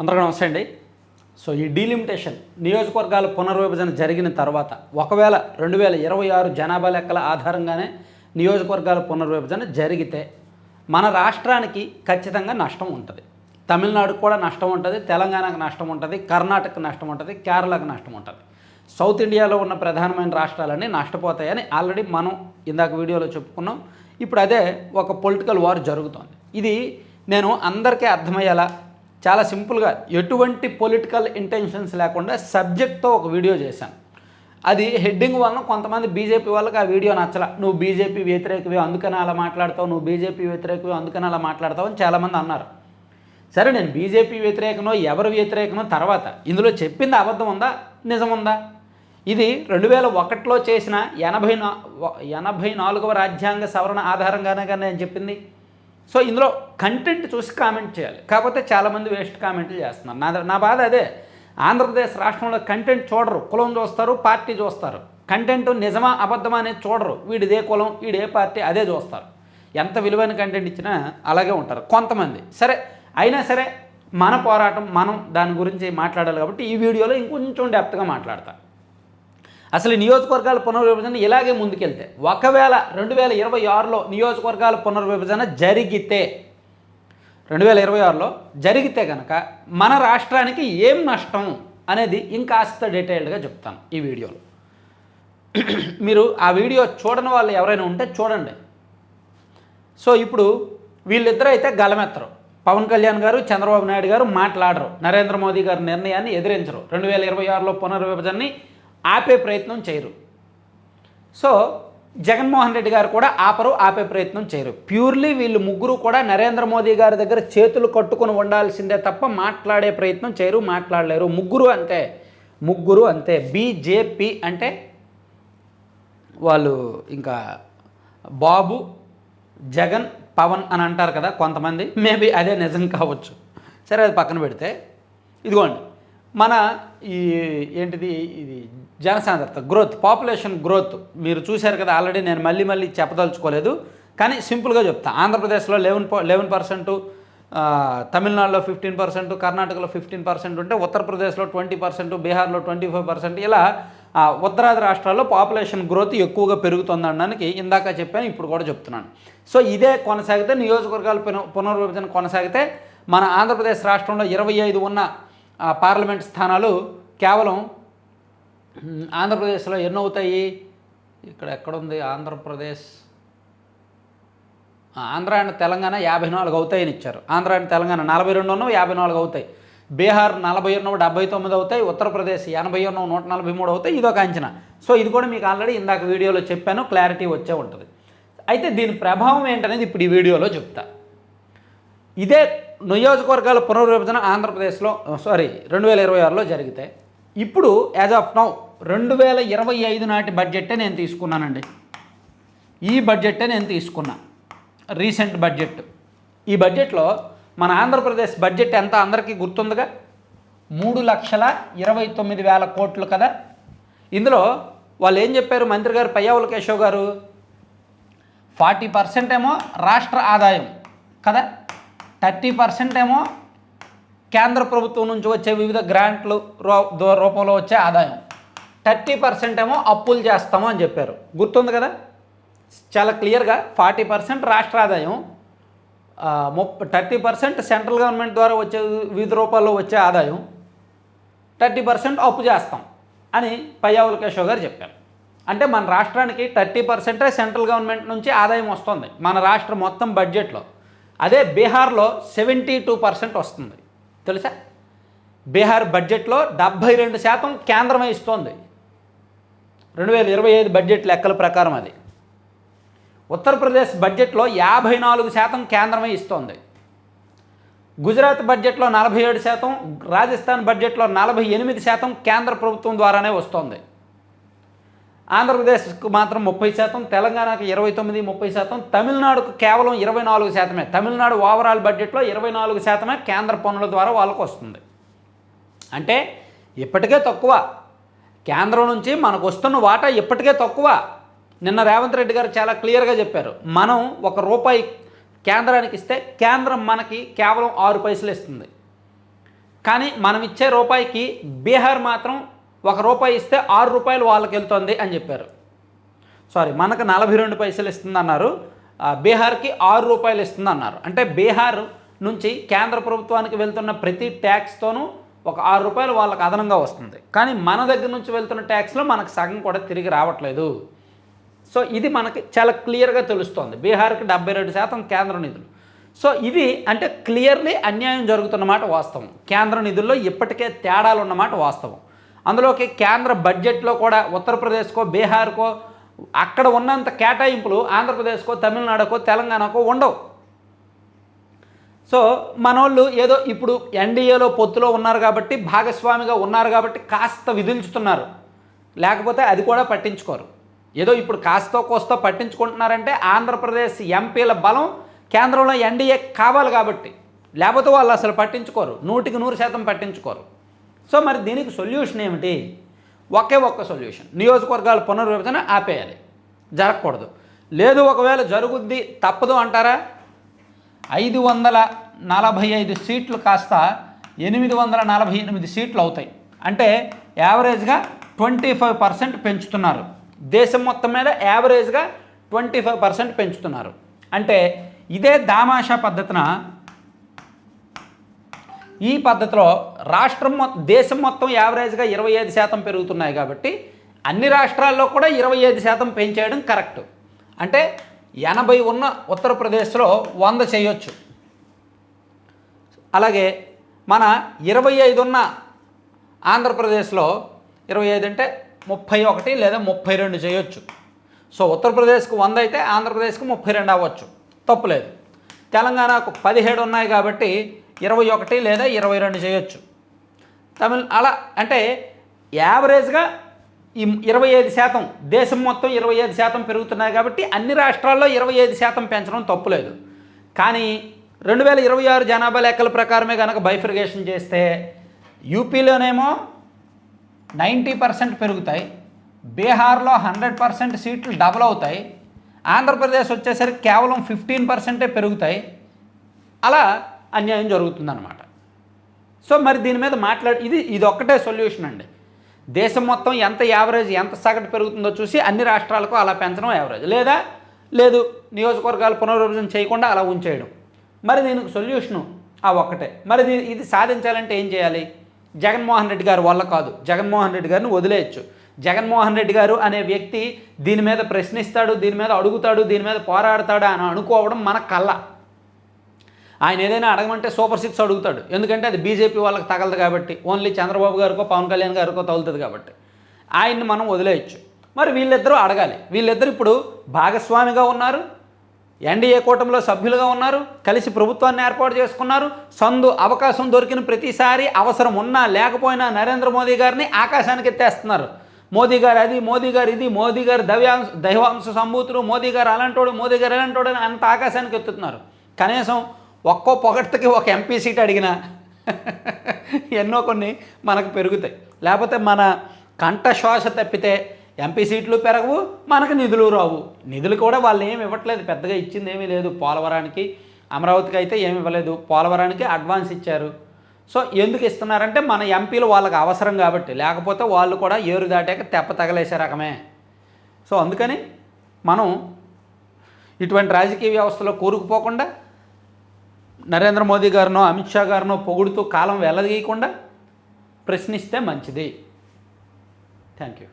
అందరికీ నమస్తే అండి. సో ఈ డీలిమిటేషన్ నియోజకవర్గాల పునర్విభజన జరిగిన తర్వాత ఒకవేళ రెండు వేల ఇరవై ఆరు జనాభా లెక్కల ఆధారంగానే నియోజకవర్గాల పునర్విభజన జరిగితే మన రాష్ట్రానికి ఖచ్చితంగా నష్టం ఉంటుంది. తమిళనాడుకు కూడా నష్టం ఉంటుంది తెలంగాణకు నష్టం ఉంటుంది కర్ణాటకకు నష్టం ఉంటుంది కేరళకు నష్టం ఉంటుంది. సౌత్ ఇండియాలో ఉన్న ప్రధానమైన రాష్ట్రాలన్నీ నష్టపోతాయని ఆల్రెడీ మనం ఇందాక వీడియోలో చెప్పుకున్నాం. ఇప్పుడు అదే ఒక పొలిటికల్ వార్ జరుగుతోంది. ఇది నేను అందరికీ అర్థమయ్యేలా చాలా సింపుల్గా ఎటువంటి పొలిటికల్ ఇంటెన్షన్స్ లేకుండా సబ్జెక్ట్తో ఒక వీడియో చేశాను. అది హెడ్డింగ్ వలన కొంతమంది బీజేపీ వాళ్ళకి ఆ వీడియో నచ్చల. నువ్వు బీజేపీ వ్యతిరేకవి అందుకని అలా మాట్లాడతావు నువ్వు బీజేపీ వ్యతిరేకవి అందుకని అలా మాట్లాడతావు అని చాలామంది అన్నారు. సరే నేను బీజేపీ వ్యతిరేకనో ఎవరు వ్యతిరేకనో తర్వాత ఇందులో చెప్పింది అబద్ధం ఉందా? నిజం ఉందా? ఇది రెండు వేల ఒకటిలో చేసిన ఎనభై నా ఎనభై నాలుగవ రాజ్యాంగ సవరణ ఆధారంగానే కానీ నేను చెప్పింది. సో ఇందులో కంటెంట్ చూసి కామెంట్ చేయాలి. కాకపోతే చాలామంది వేస్ట్ కామెంట్లు చేస్తున్నారు. నా నా బాధ అదే. ఆంధ్రప్రదేశ్ రాష్ట్రంలో కంటెంట్ చూడరు. కులం చూస్తారు పార్టీ చూస్తారు. కంటెంట్ నిజమా అబద్ధమా అనేది చూడరు. వీడిదే కులం వీడే పార్టీ అదే చూస్తారు. ఎంత విలువైన కంటెంట్ ఇచ్చినా అలాగే ఉంటారు. కొంతమంది. సరే అయినా సరే మన పోరాటం మనం దాని గురించి మాట్లాడాలి కాబట్టి ఈ వీడియోలో ఇంకొంచెం డెప్త్గా మాట్లాడతాను అసలు నియోజకవర్గాల పునర్విభజన ఇలాగే ముందుకెళ్తే ఒకవేళ రెండు వేల ఇరవై ఆరులో నియోజకవర్గాల పునర్విభజన జరిగితే రెండు వేల ఇరవై ఆరులో జరిగితే కనుక మన రాష్ట్రానికి ఏం నష్టం అనేది ఇంకాస్త డీటెయిల్డ్గా చెప్తాను ఈ వీడియోలో. మీరు ఆ వీడియో చూడని వాళ్ళు ఎవరైనా ఉంటే చూడండి. సో ఇప్పుడు వీళ్ళిద్దరూ అయితే గలమెత్తరు పవన్ కళ్యాణ్ గారు చంద్రబాబు నాయుడు గారు మాట్లాడరు. నరేంద్ర మోదీ గారి నిర్ణయాన్ని ఎదిరించరు. రెండు వేల ఇరవై ఆరులో పునర్విభజనని ఆపే ప్రయత్నం చేయరు. సో జగన్మోహన్ రెడ్డి గారు కూడా ఆపరు ఆపే ప్రయత్నం చేయరు. ప్యూర్లీ వీళ్ళు ముగ్గురు కూడా నరేంద్ర మోదీ గారి దగ్గర చేతులు కట్టుకొని ఉండాల్సిందే తప్ప మాట్లాడే ప్రయత్నం చేయరు మాట్లాడలేరు. ముగ్గురు అంతే ముగ్గురు అంతే. బీజేపీ అంటే వాళ్ళు ఇంకా బాబు జగన్ పవన్ అని అంటారు కదా కొంతమంది. మేబీ అదే నిజం కావచ్చు. సరే అది పక్కన పెడితే. ఇదిగోండి. మన ఈ ఏంటిది ఇది జనసాంద్రత గ్రోత్ పాపులేషన్ గ్రోత్ మీరు చూశారు కదా ఆల్రెడీ నేను మళ్ళీ మళ్ళీ చెప్పదలుచుకోలేదు కానీ సింపుల్గా చెప్తా. ఆంధ్రప్రదేశ్లో లెవెన్ లెవెన్ పర్సెంట్ తమిళనాడులో ఫిఫ్టీన్ పర్సెంట్ కర్ణాటకలో ఫిఫ్టీన్ పర్సెంట్ ఉంటే ఉత్తరప్రదేశ్లో ట్వంటీ పర్సెంట్ బీహార్లో ట్వంటీ ఫైవ్ పర్సెంట్ ఇలా ఉత్తరాది రాష్ట్రాల్లో పాపులేషన్ గ్రోత్ ఎక్కువగా పెరుగుతుంది అనడానికి ఇందాక చెప్పాను ఇప్పుడు కూడా చెప్తున్నాను. సో ఇదే కొనసాగితే నియోజకవర్గాల పున- పునర్విభజన కొనసాగితే మన ఆంధ్రప్రదేశ్ రాష్ట్రంలో ఇరవై ఐదు ఉన్న పార్లమెంట్ స్థానాలు కేవలం ఆంధ్రప్రదేశ్లో ఎన్నో అవుతాయి ఇక్కడ ఎక్కడుంది? ఆంధ్రప్రదేశ్. ఆంధ్ర అండ్ తెలంగాణ యాభై నాలుగు అవుతాయని ఇచ్చారు. ఆంధ్ర అండ్ తెలంగాణ నలభై రెండు ఉన్నవి యాభై నాలుగు అవుతాయి. బీహార్ నలభై ఉన్నవి డెబ్బై తొమ్మిది అవుతాయి. ఉత్తరప్రదేశ్ ఎనభై ఉన్నవి నూట నలభై మూడు అవుతాయి. ఇదొక అంచనా. సో ఇది కూడా మీకు ఆల్రెడీ ఇందాక వీడియోలో చెప్పాను. క్లారిటీ వచ్చే ఉంటుంది. అయితే దీని ప్రభావం ఏంటనేది ఇప్పుడు ఈ వీడియోలో చెప్తా. ఇదే నియోజకవర్గాల పునర్విభజన ఆంధ్రప్రదేశ్లో సారీ రెండు వేల ఇరవై ఆరులో జరిగితే. ఇప్పుడు యాజ్ ఆఫ్ నౌ రెండు వేల ఇరవై ఐదు నాటి బడ్జెట్టే నేను తీసుకున్నానండి. ఈ బడ్జెట్టే నేను తీసుకున్నా. Recent budget. ఈ బడ్జెట్లో మన ఆంధ్రప్రదేశ్ బడ్జెట్ ఎంత అందరికీ గుర్తుందిగా? మూడు లక్షల ఇరవై తొమ్మిది వేల కోట్లు కదా. ఇందులో వాళ్ళు ఏం చెప్పారు మంత్రి గారు? పయ్యావుల కేశవ్ గారు? ఫార్టీ పర్సెంట్ ఏమో రాష్ట్ర ఆదాయం కదా. థర్టీ పర్సెంట్ ఏమో కేంద్ర ప్రభుత్వం నుంచి వచ్చే వివిధ గ్రాంట్లు రూ రూపంలో వచ్చే ఆదాయం. థర్టీ పర్సెంట్ ఏమో అప్పులు చేస్తాము అని చెప్పారు. గుర్తుంది కదా? చాలా క్లియర్గా ఫార్టీ పర్సెంట్ రాష్ట్ర ఆదాయం ముప్పై థర్టీ పర్సెంట్ సెంట్రల్ గవర్నమెంట్ ద్వారా వచ్చే వివిధ రూపాల్లో వచ్చే ఆదాయం థర్టీ పర్సెంట్ అప్పు చేస్తాం అని పయ్యావుల కేశవ్ గారు చెప్పారు. అంటే మన రాష్ట్రానికి థర్టీ పర్సెంటే సెంట్రల్ గవర్నమెంట్ నుంచి ఆదాయం వస్తుంది. మన రాష్ట్రం మొత్తం బడ్జెట్లో. అదే బీహార్లో సెవెంటీ టూ పర్సెంట్ వస్తుంది. తెలుసా? బీహార్ బడ్జెట్లో డెబ్భై రెండు శాతం కేంద్రమే ఇస్తోంది. రెండు వేల ఇరవై ఐదు బడ్జెట్ లెక్కల ప్రకారం అది. ఉత్తరప్రదేశ్ బడ్జెట్లో యాభై నాలుగు శాతం కేంద్రమే ఇస్తోంది. గుజరాత్ బడ్జెట్లో నలభై ఏడు శాతం రాజస్థాన్ బడ్జెట్లో నలభై ఎనిమిది శాతం కేంద్ర ప్రభుత్వం ద్వారానే వస్తోంది. ఆంధ్రప్రదేశ్కు మాత్రం ముప్పై శాతం తెలంగాణకు ఇరవై తొమ్మిది ముప్పై శాతం తమిళనాడుకు కేవలం ఇరవై నాలుగు శాతమే. తమిళనాడు ఓవరాల్ బడ్జెట్లో ఇరవై నాలుగు శాతమే కేంద్ర పన్నుల ద్వారా వాళ్ళకు వస్తుంది. అంటే ఇప్పటికే తక్కువ. కేంద్రం నుంచి మనకు వస్తున్న వాటా ఇప్పటికే తక్కువ. నిన్న రేవంత్ రెడ్డి గారు చాలా క్లియర్గా చెప్పారు. మనం ఒక రూపాయి కేంద్రానికి ఇస్తే కేంద్రం మనకి కేవలం ఆరు పైసలు ఇస్తుంది. కానీ మనం ఇచ్చే రూపాయికి బీహార్ మాత్రం ఒక రూపాయి ఇస్తే ఆరు రూపాయలు వాళ్ళకి వెళ్తుంది అని చెప్పారు. సారీ మనకు నలభై రెండు పైసలు ఇస్తుందన్నారు. బీహార్కి ఆరు రూపాయలు ఇస్తుంది అన్నారు అంటే బీహార్ నుంచి కేంద్ర ప్రభుత్వానికి వెళ్తున్న ప్రతి ట్యాక్స్తోనూ ఒక ఆరు రూపాయలు వాళ్ళకి అదనంగా వస్తుంది. కానీ మన దగ్గర నుంచి వెళ్తున్న ట్యాక్స్లో మనకు సగం కూడా తిరిగి రావట్లేదు. సో ఇది మనకి చాలా క్లియర్గా తెలుస్తోంది. బీహార్కి డెబ్బై రెండు శాతం కేంద్ర నిధులు. సో ఇది అంటే క్లియర్లీ అన్యాయం జరుగుతున్నమాట వాస్తవం. కేంద్ర నిధుల్లో ఇప్పటికే తేడాలు ఉన్నమాట వాస్తవం. అందులోకి కేంద్ర బడ్జెట్లో కూడా ఉత్తరప్రదేశ్కో బీహార్కో అక్కడ ఉన్నంత కేటాయింపులు ఆంధ్రప్రదేశ్కో తమిళనాడుకో తెలంగాణకో ఉండవు. సో మనోళ్ళు ఏదో ఇప్పుడు ఎన్డీఏలో పొత్తులో ఉన్నారు కాబట్టి భాగస్వామిగా ఉన్నారు కాబట్టి కాస్త విధించుతున్నారు లేకపోతే అది కూడా పట్టించుకోరు. ఏదో ఇప్పుడు కాస్తో కోస్తో పట్టించుకుంటున్నారంటే ఆంధ్రప్రదేశ్ ఎంపీల బలం కేంద్రంలో ఎన్డీఏ కావాలి కాబట్టి. లేకపోతే వాళ్ళు అసలు పట్టించుకోరు. నూటికి నూరు శాతం పట్టించుకోరు. సో మరి దీనికి సొల్యూషన్ ఏమిటి? ఒకే ఒక్క సొల్యూషన్ నియోజకవర్గాల పునర్విభజన ఆపేయాలి. జరగకూడదు. లేదు ఒకవేళ జరుగుద్ది తప్పదు అంటారా? ఐదు వందల నలభై ఐదు సీట్లు కాస్త ఎనిమిది వందల నలభై ఎనిమిది సీట్లు అవుతాయి. అంటే యావరేజ్గా ట్వంటీ ఫైవ్ పర్సెంట్ పెంచుతున్నారు. దేశం మొత్తం మీద యావరేజ్గా ట్వంటీ ఫైవ్ పర్సెంట్ పెంచుతున్నారు. అంటే ఇదే దామాషా పద్ధతిన ఈ పద్ధతిలో రాష్ట్రం మొత్తం దేశం మొత్తం యావరేజ్గా ఇరవై ఐదు శాతం పెరుగుతున్నాయి కాబట్టి అన్ని రాష్ట్రాల్లో కూడా ఇరవై ఐదు శాతం పెంచేయడం కరెక్ట్. అంటే ఎనభై ఉన్న ఉత్తరప్రదేశ్లో వంద చేయొచ్చు. అలాగే మన ఇరవై ఐదు ఉన్న ఆంధ్రప్రదేశ్లో ఇరవై ఐదు అంటే ముప్పై ఒకటి లేదా ముప్పై రెండు చేయొచ్చు. సో ఉత్తరప్రదేశ్కు వంద అయితే ఆంధ్రప్రదేశ్కు ముప్పై రెండు అవ్వచ్చు. తప్పులేదు తెలంగాణకు పదిహేడు ఉన్నాయి కాబట్టి ఇరవై ఒకటి లేదా ఇరవై రెండు చేయొచ్చు. తమిళ అలా అంటే యావరేజ్గా ఈ ఇరవై ఐదు శాతం దేశం మొత్తం ఇరవై ఐదు శాతం పెరుగుతున్నాయి కాబట్టి అన్ని రాష్ట్రాల్లో ఇరవై ఐదు శాతం పెంచడం తప్పులేదు కానీ రెండు వేల ఇరవై ఆరు జనాభా లెక్కల ప్రకారమే కనుక బైఫర్గేషన్ చేస్తే యూపీలోనేమో నైంటీ పర్సెంట్ పెరుగుతాయి బీహార్లో హండ్రెడ్ పర్సెంట్ సీట్లు డబల్ అవుతాయి ఆంధ్రప్రదేశ్ వచ్చేసరికి కేవలం ఫిఫ్టీన్ పర్సెంటే పెరుగుతాయి. అలా అన్యాయం జరుగుతుందన్నమాట. సో మరి దీని మీద మాట్లాడి ఇది ఇది ఒక్కటే సొల్యూషన్ అండి. దేశం మొత్తం ఎంత యావరేజ్ ఎంత సగటు పెరుగుతుందో చూసి అన్ని రాష్ట్రాలకు అలా పెంచడం యావరేజ్. లేదా? లేదు నియోజకవర్గాలు పునర్విభజన చేయకుండా అలా ఉంచేయడం. మరి దీనికి సొల్యూషను ఆ ఒక్కటే. మరి దీని ఇది సాధించాలంటే ఏం చేయాలి? జగన్మోహన్ రెడ్డి గారు వల్ల కాదు. జగన్మోహన్ రెడ్డి గారిని వదిలేయచ్చు. జగన్మోహన్ రెడ్డి గారు అనే వ్యక్తి దీని మీద ప్రశ్నిస్తాడు దీని మీద అడుగుతాడు దీని మీద పోరాడతాడు అని అనుకోవడం మన కళ్ళ ఆయన ఏదైనా అడగమంటే సూపర్ సిక్స్ అడుగుతాడు. ఎందుకంటే అది బీజేపీ వాళ్ళకి తగలదు కాబట్టి ఓన్లీ చంద్రబాబు గారికో పవన్ కళ్యాణ్ గారికో తగులుతుంది కాబట్టి. ఆయన్ని మనం వదిలేయచ్చు. మరి వీళ్ళిద్దరూ అడగాలి. వీళ్ళిద్దరు ఇప్పుడు భాగస్వామిగా ఉన్నారు ఎన్డీఏ కూటమిలో సభ్యులుగా ఉన్నారు కలిసి ప్రభుత్వాన్ని ఏర్పాటు చేసుకున్నారు. సందు అవకాశం దొరికిన ప్రతిసారి అవసరం ఉన్నా లేకపోయినా నరేంద్ర మోదీ గారిని ఆకాశానికి ఎత్తేస్తున్నారు. మోదీ గారు అది మోదీ గారు ఇది మోదీ గారు దైవాంశ దైవాంశ సంభూతులు మోదీ గారు అలాంటోడు మోదీ గారు ఎలాంటోడు అని అంత ఆకాశానికి ఎత్తుతున్నారు. కనీసం ఒక్కో పొగడ్తకి ఒక ఎంపీ సీట్ అడిగినా ఎన్నో కొన్ని మనకు పెరుగుతాయి. లేకపోతే మన కంఠ శ్వాస తప్పితే ఎంపీ సీట్లు పెరగవు మనకు నిధులు రావు. నిధులు కూడా వాళ్ళు ఏమి ఇవ్వట్లేదు పెద్దగా ఇచ్చింది ఏమీ లేదు. పోలవరానికి అమరావతికి అయితే ఏమి ఇవ్వలేదు. పోలవరానికి అడ్వాన్స్ ఇచ్చారు. సో ఎందుకు ఇస్తున్నారంటే మన ఎంపీలు వాళ్ళకి అవసరం కాబట్టి. లేకపోతే వాళ్ళు కూడా ఏరు దాటాక తెప్ప తగలేసే రకమే. సో అందుకని మనం ఇటువంటి రాజకీయ వ్యవస్థలో కూరుకుపోకుండా నరేంద్ర మోదీ గారినో అమిత్ షా గారినో పొగుడుతూ కాలం వెళ్ళదీయకుండా ప్రశ్నిస్తే మంచిది. Thank you